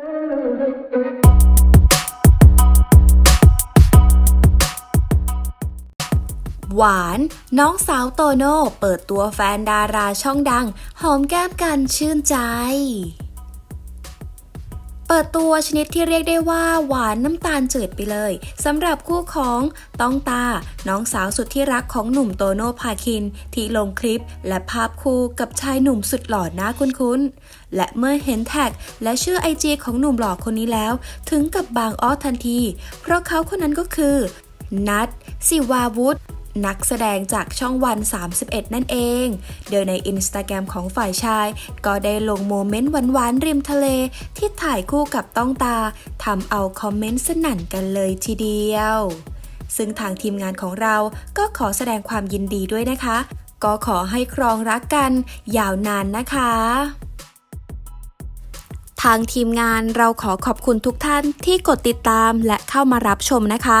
หวาน น้องสาวโตโน่ เปิดตัวแฟนดาราช่องดัง หอมแก้มกันชื่นใจ เปิดตัวชนิดที่เรียกได้ว่าหวานน้ำตาลจืดไปเลยสำหรับคู่ของต้องตา น้องสาวสุดที่รักของหนุ่มโตโน่พาคิน ที่ลงคลิปและภาพคู่กับชายหนุ่มสุดหล่อหน้าคุ้นๆ และเมื่อเห็นแท็กและชื่อไอจีของหนุ่มหล่อคนนี้แล้ว ถึงกับบางอ้อทันที เพราะเขาคนนั้นก็คือ นัทสิวาวุธ นักแสดงจากช่องวัน 31 นั่นเอง โดยในอินสตาแกรมของฝ่ายชาย ก็ได้ลงโมเมนต์หวานๆริมทะเล ที่ถ่ายคู่กับต้องตาทำเอาคอมเมนต์สนั่นกันเลยทีเดียว ซึ่งทางทีมงานของเราก็ขอแสดงความยินดีด้วยนะคะ ก็ขอให้ครองรักกันยาวนานนะคะทางทีมงานเราขอขอบคุณทุกท่านที่กดติดตามและเข้ามารับชมนะคะ